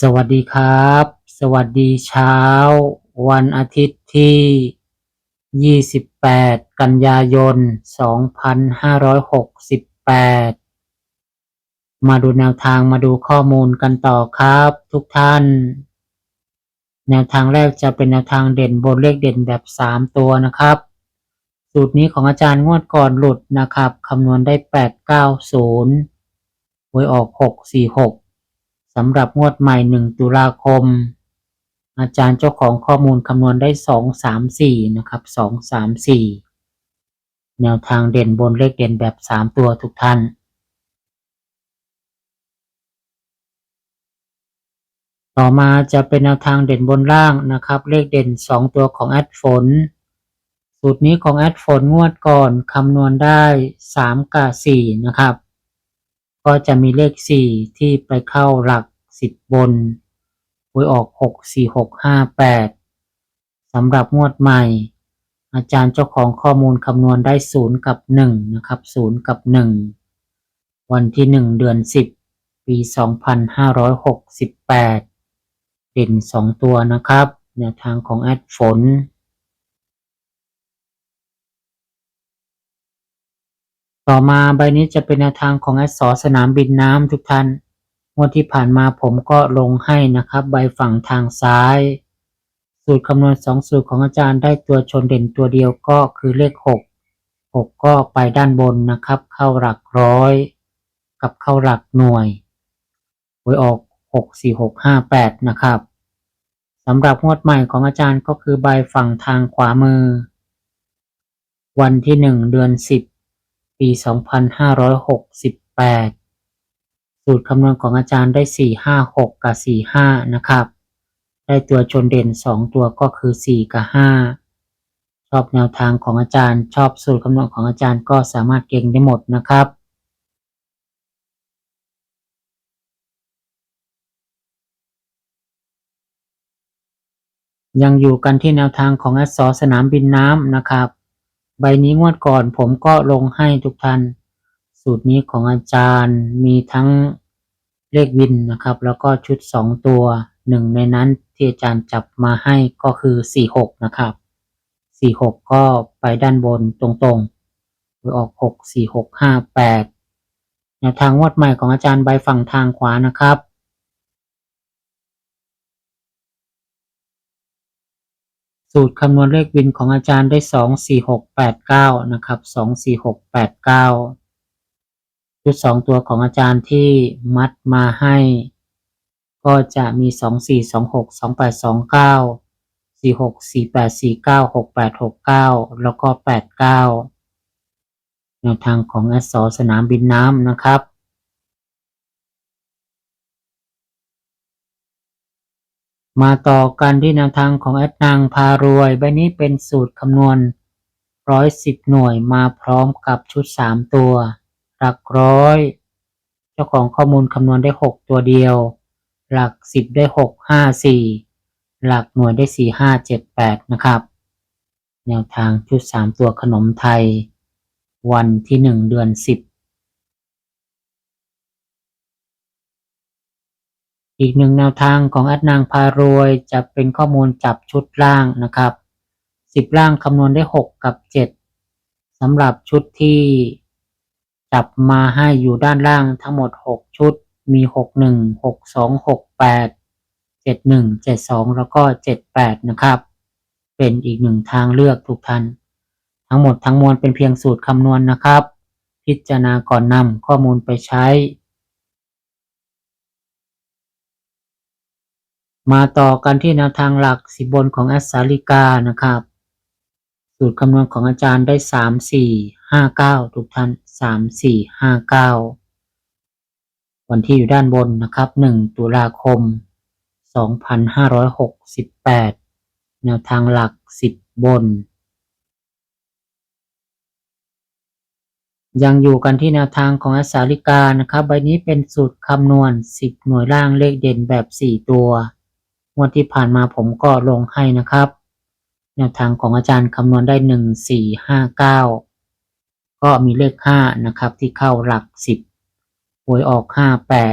สวัสดีครับ สวัสดีเช้า วันอาทิตย์ที่ 28 กันยายน 2568 มาดูแนวทางมาดูข้อมูลกันต่อครับทุกท่าน แนวทางแรกจะเป็นแนวทางเด่นบนเลขเด่นแบบ 3 ตัวนะครับ สูตรนี้ของอาจารย์งวดก่อนหลุดนะครับคำนวณได้ 890หวยออก 646 สำหรับงวดใหม่ 1 ตุลาคม อาจารย์เจ้าของข้อมูลคำนวณได้ 2 3 4 นะครับ 2 3 4 แนวทางเด่นบนเลขเด่นแบบ 3 ตัวทุกท่าน ต่อมาจะเป็นแนวทางเด่นบนล่างนะครับ เลขเด่น 2 ตัวของแอดฝน สูตรนี้ของแอดฝนงวดก่อนคำนวณได้ 3 กับ 4 นะครับ ก็จะมีเลข 4 ที่ไปเข้าหลัก 10 บนหวยออก 6 4 6 5 8สำหรับงวดใหม่ อาจารย์เจ้าของข้อมูลคำนวณได้ 0 กับ 1 นะครับ 0 กับ 1 วันที่ 1 เดือน 10 ปี 2568 เด่น 2 ตัวนะครับแนวทางของแอดฝน ต่อมาใบนี้จะเป็นแนวทางของแอดสอสนามบินน้ำทุกท่านงวดที่ผ่านมาผมก็ลงให้นะครับ ใบฝั่งทางซ้าย สูตรคำนวณสองสูตรของอาจารย์ได้ตัวชนเด่นตัวเดียวก็คือเลขหกหกก็ไปด้านบนนะครับ เข้าหลักร้อย กับเข้าหลักหน่วยหวยออกหกสี่หกห้าแปดนะครับสำหรับงวดใหม่ของอาจารย์ก็คือใบฝั่งทางขวามือ วันที่หนึ่งเดือนสิบ ปี 2568 สูตรคำนวณของอาจารย์ได้ 456 กับ 45 นะครับ ได้ตัวชนเด่น 2 ตัวก็คือ 4 กับ 5 ชอบแนวทางของอาจารย์ ชอบสูตรคำนวณของอาจารย์ก็สามารถเก่งได้หมดนะครับยังอยู่กันที่แนวทางของอสสนามบินน้ำนะครับ ใบนี้งวดก่อนผมก็ลงให้ทุกท่าน สูตรนี้ของอาจารย์มีทั้งเลขวินนะครับ แล้วก็ชุด 2 ตัวหนึ่งในนั้นที่อาจารย์จับมาให้ก็คือ 46 นะครับ 46 ก็ไปด้านบนตรงๆหรือออก 6 4 6 5 8แนวทางงวดใหม่ของอาจารย์ใบฝั่งทางขวานะครับ สูตรคำนวณเลขวินของอาจารย์ได้สองสี่หกแปดเก้านะครับสองสี่หกแปดเก้าชุดสองตัวของอาจารย์ที่มัดมาให้ ก็จะมีสองสี่สองหกสองแปดสองเก้าสี่หกสี่แปดสี่เก้าหกแปดหกเก้าแล้วก็แปดเก้าแนวทางของแอสสสนามบินน้ำนะครับ มาต่อกันที่แนวทางของแอดนางพารวย ใบนี้เป็นสูตรคำนวณ 110 หน่วยมาพร้อมกับชุด 3 ตัว หลักร้อย เจ้าของข้อมูลคำนวณได้ 6 ตัวเดียว หลัก 10 ได้ 6 5 4 หลักหน่วยได้ 4 5 7 8 นะครับ แนวทางชุด 3 ตัวขนมไทย วันที่ 1 เดือน 10 อีกหนึ่งแนวทางของแอดนางพารวยจะเป็นข้อมูลจับชุดล่างนะครับสิบล่างคำนวณได้หกกับเจ็ดสำหรับชุดที่จับมาให้อยู่ด้านล่างทั้งหมดหกชุดมีหกหนึ่งหกสองหกแปดเจ็ดหนึ่งเจ็ดสองแล้วก็เจ็ดแปดนะครับ เป็นอีกหนึ่งทางเลือกทุกท่านทั้งหมดทั้งมวลเป็นเพียงสูตรคำนวณนะครับ พิจารณาก่อนนำข้อมูลไปใช้ มาต่อกันที่แนวทางหลักสิบบนของแอสซาลิกานะครับ สูตรคำนวณของอาจารย์ได้สามสี่ห้าเก้าทุกท่านสามสี่ห้าเก้าวันที่อยู่ด้านบนนะครับ1ตุลาคม2568แนวทางหลัก10บน ยังอยู่กันที่แนวทางของอาสาลิกานะครับ ใบนี้เป็นสูตรคำนวณ10หน่วยล่างเลขเด่นแบบ4ตัว งวดที่ผ่านมาผมก็ลงให้นะครับ แนวทางของอาจารย์คำนวณได้1 4 5 9ก็มีเลข5นะครับที่เข้าหลัก10หวยออก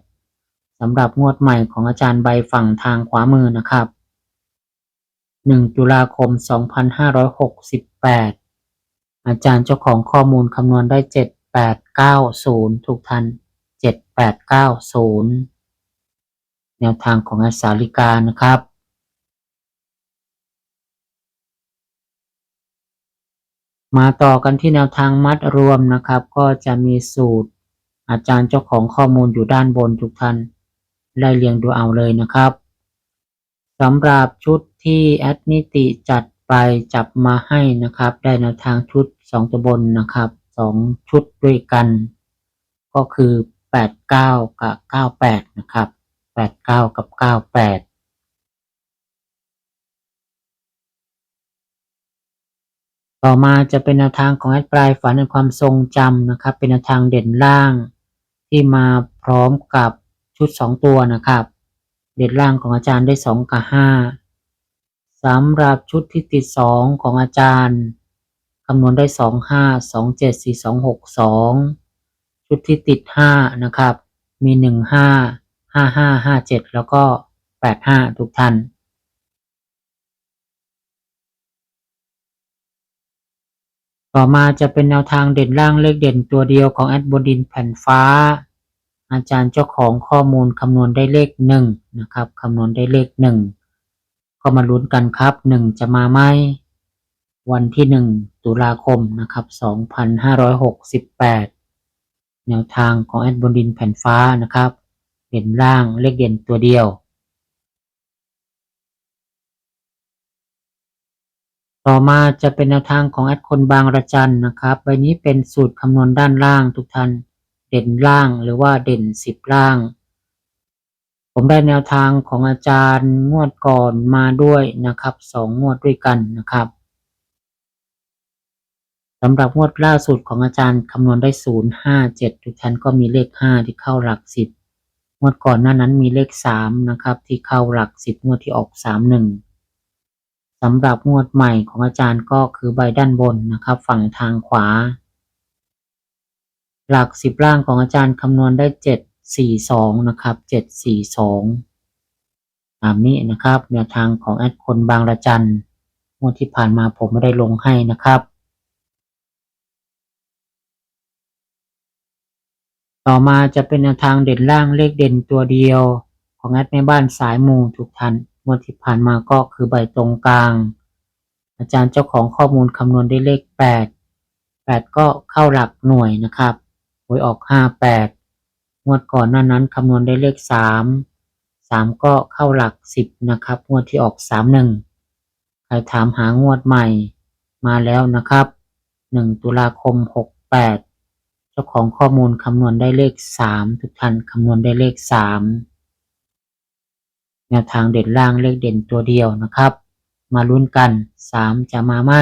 58สำหรับงวดใหม่ของอาจารย์ใบฝั่งทางขวามือนะครับ1ตุลาคม2568อาจารย์เจ้าของข้อมูลคำนวณได้7890ทุกท่าน7890แน แนวทางของอาสาลิกานะครับมาต่อกันที่แนวทางมัดรวมนะครับ ก็จะมีสูตร อาจารย์เจ้าของข้อมูลอยู่ด้านบนทุกท่านไล่เรียงดูเอาเลยนะครับสำหรับชุดที่แอดนิติจัดไปจับมาให้นะครับ ได้แนวทางชุด 2ตัวบนนะครับ 2 ชุดด้วยกัน ก็คือ 89 กับ 98 นะครับ 89กับ98ต่อมาจะเป็นแนวทางของแอดปลายฝันในความทรงจำนะครับ เป็นแนวทางเด่นล่าง ที่มาพร้อมกับชุด2ตัวนะครับ เด่นล่างของอาจารย์ได้2กับ5สำหรับชุดที่ติด2ของอาจารย์คำนวณได้2 5 2 7 4 2 6 2ชุดที่ติด5นะครับ มี1 5 5 5 5 7 แล้วก็ 8 5 ทุกท่าน ต่อมาจะเป็นแนวทางเด่นล่างเลขเด่นตัวเดียวของแอดบดินแผ่นฟ้า อาจารย์เจ้าของข้อมูลคำนวณได้เลขหนึ่งนะครับคำนวณได้เลขหนึ่งก็มาลุ้นกันครับหนึ่งจะมาไหมวันที่หนึ่งตุลาคมนะครับสองพันห้าร้อยหกสิบแปดแนวทางของแอดบดินแผ่นฟ้านะครับ เด่นล่างเลขเด่นตัวเดียว ต่อมาจะเป็นแนวทางของแอดคนบางระจันนะครับ ใบนี้เป็นสูตรคำนวณด้านล่างทุกท่าน เด่นล่างหรือว่าเด่นสิบล่าง ผมได้แนวทางของอาจารย์งวดก่อนมาด้วยนะครับสองงวดด้วยกันนะครับสำหรับงวดล่าสุดของอาจารย์คำนวณได้ศูนย์ห้าเจ็ดทุกท่านก็มีเลขห้าที่เข้าหลักสิบ งวดก่อนหน้านั้นมีเลขสามนะครับ ที่เข้าหลักสิบงวดที่ออกสามหนึ่งสำหรับงวดใหม่ของอาจารย์ก็คือใบด้านบนนะครับ ฝั่งทางขวา หลักสิบล่างของอาจารย์คำนวณได้เจ็ดสี่สองนะครับเจ็ดสี่สองตามนี้นะครับแนวทางของแอดคนบางระจันงวดที่ผ่านมาผมไม่ได้ลงให้นะครับ ต่อมาจะเป็นแนวทางเด่นล่างเลขเด่นตัวเดียว ของแอดแม่บ้านสายมูทุกท่านงวดที่ผ่านมาก็คือใบตรงกลาง อาจารย์เจ้าของข้อมูลคำนวณได้เลข 8 8 ก็เข้าหลักหน่วยนะครับหวยออก 58 งวดก่อนหน้านั้นคำนวณได้เลข 3 3 ก็เข้าหลัก 10 นะครับ งวดที่ออก 31 ใครถามหางวดใหม่มาแล้วนะครับ 1 ตุลาคม 68 เจ้าของข้อมูลคำนวณได้เลข3ทุกท่านคำนวณได้เลข3แนวทางเด่นล่างเลขเด่นตัวเดียวนะครับ มาลุ้นกัน3จะมาไหม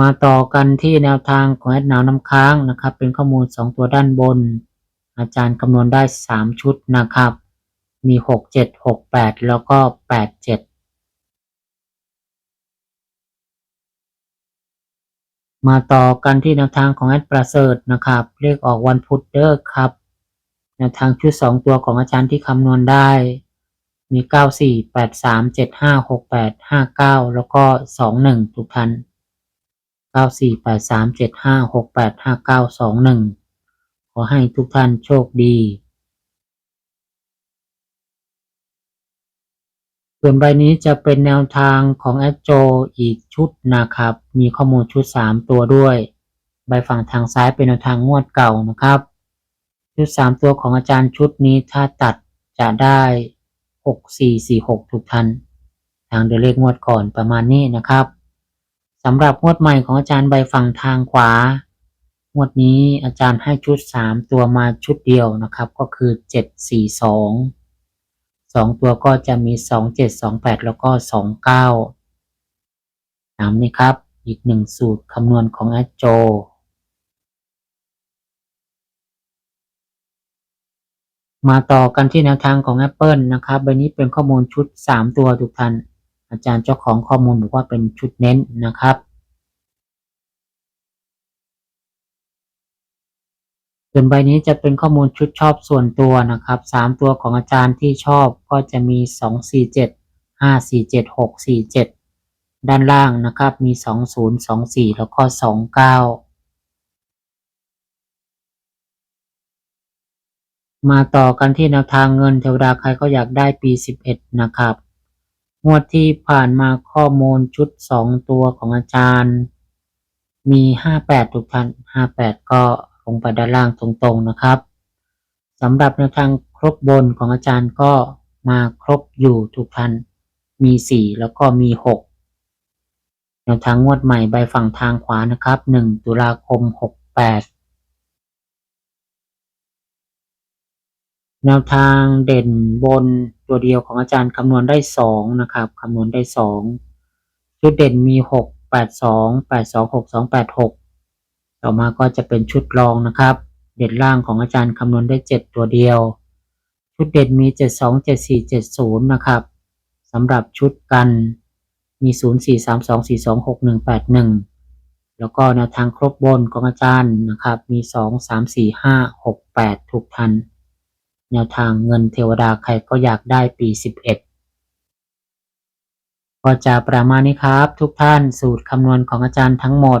มาต่อกันที่แนวทางของแอดหนาวน้ำค้างนะครับ เป็นข้อมูล 2 ตัวด้านบน อาจารย์คำนวณได้ 3 ชุดนะครับ มี 6 7 6 8 แล้วก็ 8 7 มาต่อกันที่แนวทางของแอดประเสริฐนะครับ เลขออกวันพุธเด้อครับ แนวทางชุด 2 ตัวของอาจารย์ที่คำนวณได้ มี 9 4 8 3 7 5 6 8 5 9 แล้วก็ 2 1 ทุกท่าน9 4 8 3 7 5 6 8 5 9 2 1 ขอให้ทุกท่านโชคดี ส่วนใบนี้จะเป็นแนวทางของแอดโจอีกชุดนะครับ มีข้อมูลชุด 3 ตัวด้วย ใบฝั่งทางซ้ายเป็นแนวทางงวดเก่านะครับ ชุด 3 ตัวของอาจารย์ชุดนี้ถ้าตัดจะได้ 6 4 4 6 ทุกท่านทางเดเลขงวดก่อนประมาณนี้นะครับสำหรับงวดใหม่ของอาจารย์ใบฝั่งทางขวางวดนี้อาจารย์ให้ชุดสามตัวมาชุดเดียวนะครับ ก็คือเจ็ด สองตัวก็จะมีสองเจ็ดสองแปดแล้วก็สองเก้าตามนี้ครับ อีกหนึ่งสูตรคำนวณของแอดโจมาต่อกันที่แนวทางของ Apple นะครับใบนี้เป็นข้อมูลชุด 3 ตัวทุกท่านอาจารย์เจ้าของข้อมูลบอกว่าเป็นชุดเน้นนะครับ ส่วนใบนี้จะเป็นข้อมูลชุดชอบส่วนตัวนะครับ 3 ตัวของอาจารย์ที่ชอบก็จะมี 2 4 7 5 4 7 6 4 7 ด้านล่างนะครับมี 20 24 แล้วก็ 29 มาต่อกันที่แนวทางเงินเทวดาใครก็อยากได้ปี 11 นะครับงวดที่ผ่านมาข้อมูลชุด 2 ตัวของอาจารย์ มี 58 ทุกท่าน 58 ก็ ลงไปด้านล่างตรงๆนะครับสำหรับแนวทางครบบนของอาจารย์ก็มาครบอยู่ทุกพันมี 4 แล้วก็มี 6 แนวทางงวดใหม่ใบฝั่งทางขวานะครับ 1 ตุลาคม 68 แนวทางเด่นบนตัวเดียวของอาจารย์คำนวณได้ 2 นะครับคำนวณได้ 2 ชุดเด่นมี 6 8 2 8 2 6 2 8 6 ต่อมาก็จะเป็นชุดรองนะครับ เด่นล่างของอาจารย์คำนวณได้เจ็ดตัวเดียว ชุดเด่นมีเจ็ดสองเจ็ดสี่เจ็ดศูนย์นะครับสำหรับชุดกันมีศูนย์สี่สามสองสี่สองหกหนึ่งแปดหนึ่งแล้วก็แนวทางครบบนของอาจารย์นะครับมีสองสามสี่ห้าหกแปดทุกทัน แนวทางเงินเทวดาใครก็อยากได้ปี 11ก็จะประมาณนี้ครับ ทุกท่านสูตรคำนวณของอาจารย์ทั้งหมด